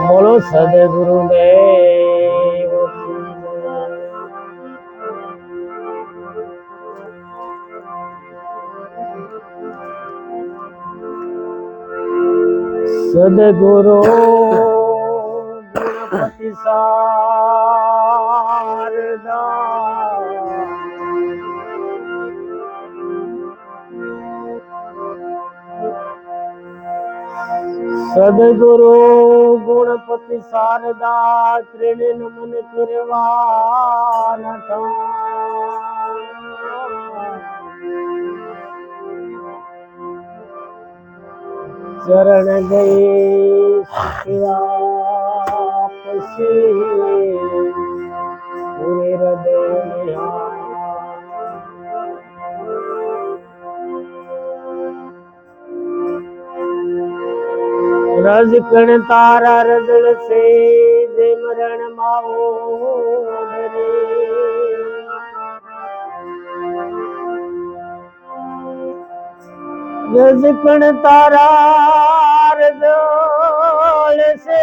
બોલો સદગુરુદેવ સદગુરુ ગણપતિ સારદા સદગુરુ ગુણપતિ શારદા ત્રિણે નમન કરવા ચરણ ગઈ પછી હૃદય રજ કણ તારા રજળ સે જે મરણ માવો ડરે રજ કણ તારા રજળ સે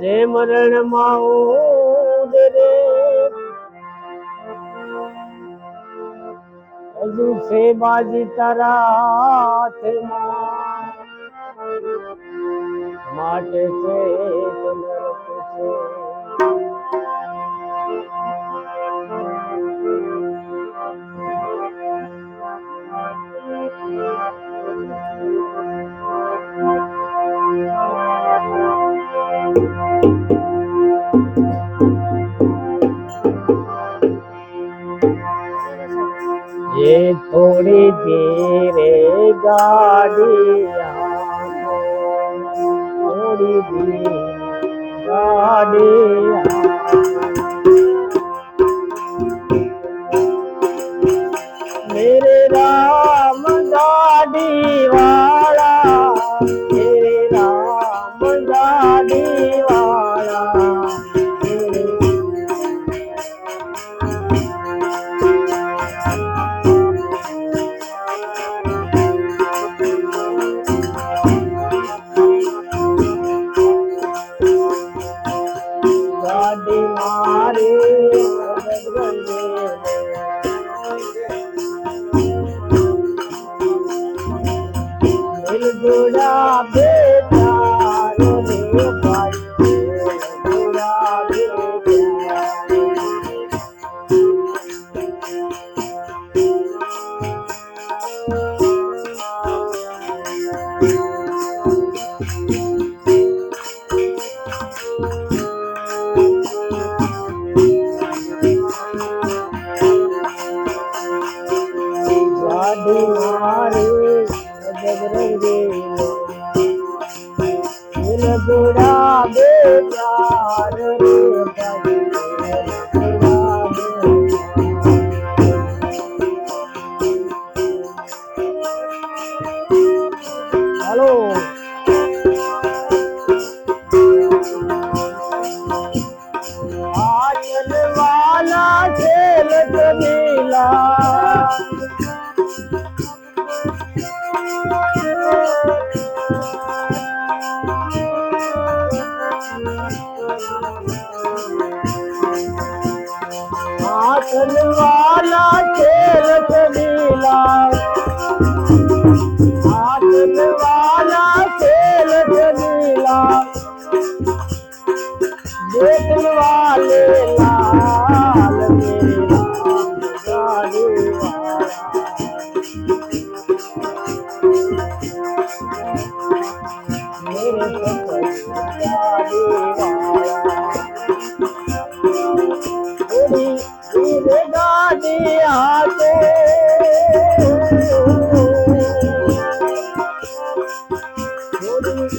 જે મરણ માવો હજુ છે બાજી તારા હાથમાં માટે છે. થોડી ધીરે ગાડી થોડી ધીરે ગાડી મેરે રામ ગાડી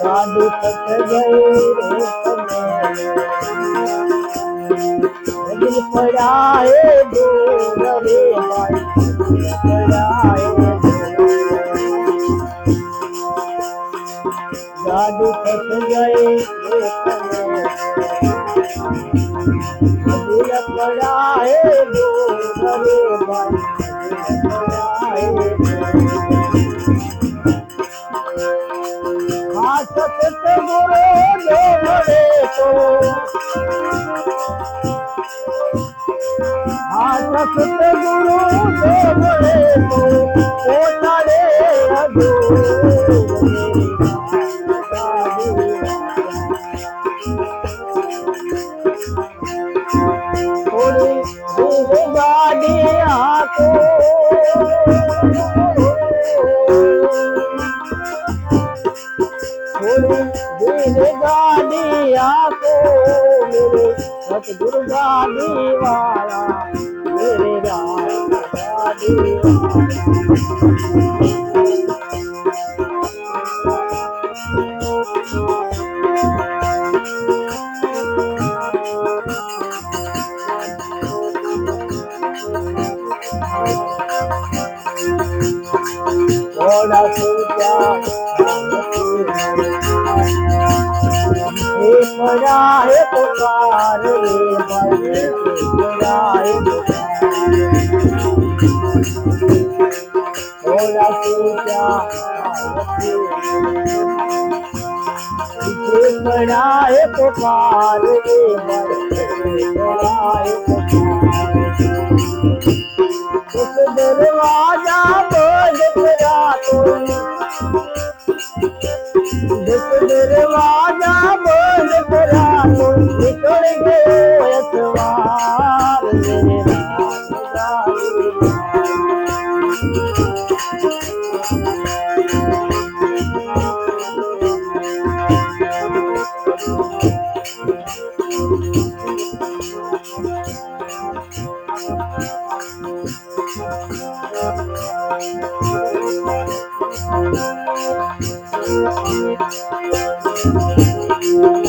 पड़ा दे रे दिल पे दो रे भाई सतगुरू ने हा सतगुरू देव रेनरे गुरू ગાડી આપો મેરે સતગુરુ ગાડી વાળા મેરે ગાડી વાળા હે પુકાર રે પુકાર. થોડા સૂચા હે પુકાર પડા હે પુકાર Facebook.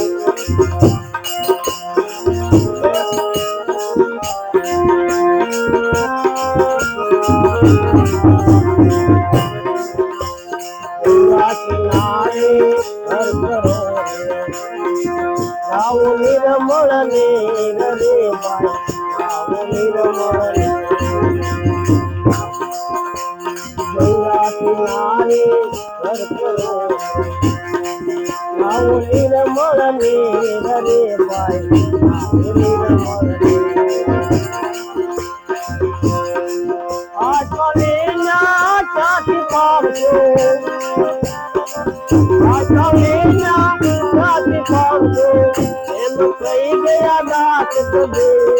মরণে হরে পায় আচলে না চাষ পাবো আচলে না চাষ পাবো এমন কই গয়া দাস তোদের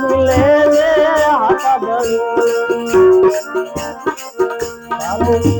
દાત કબીર મેરે રામ સમજ લે લે હાથા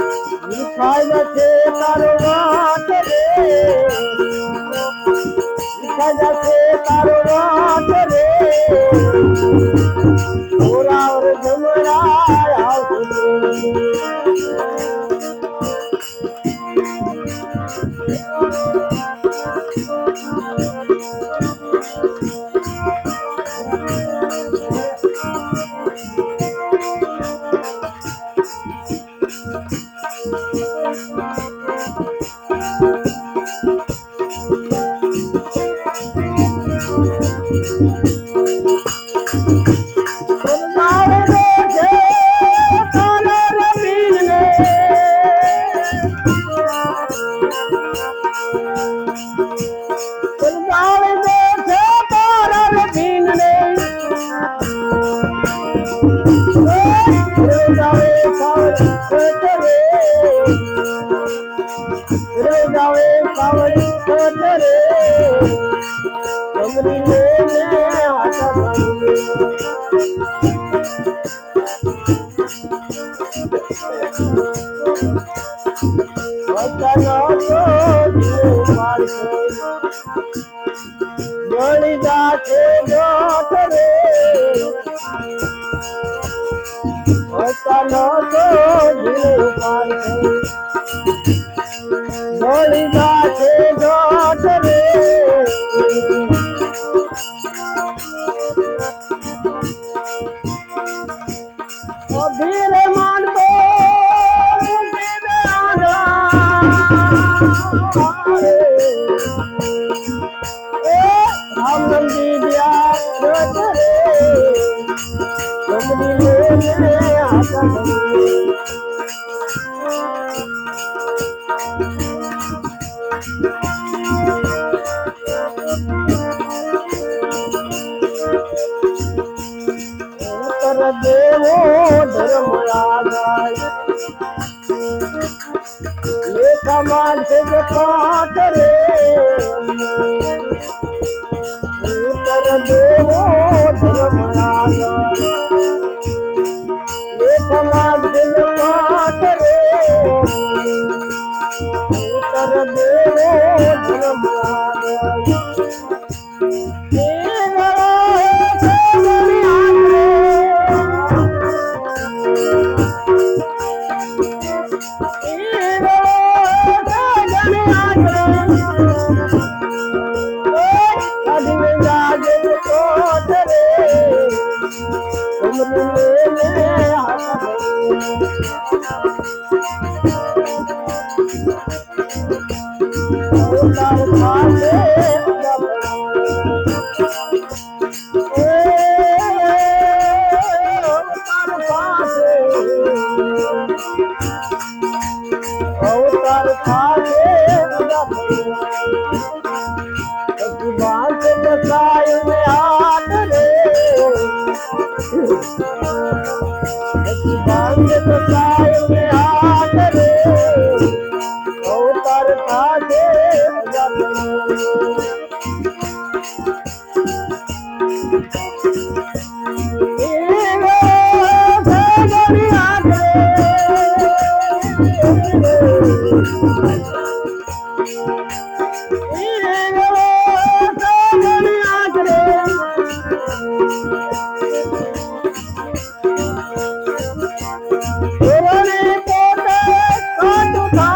ছয় যাচ্ছে তার রাতে রে ছয় যাচ্ছে তার রাতে রে ওরা ওর ঝুমরা ಉತ್ತರ ದೇವೋ ಧರ್ಮ Yeah.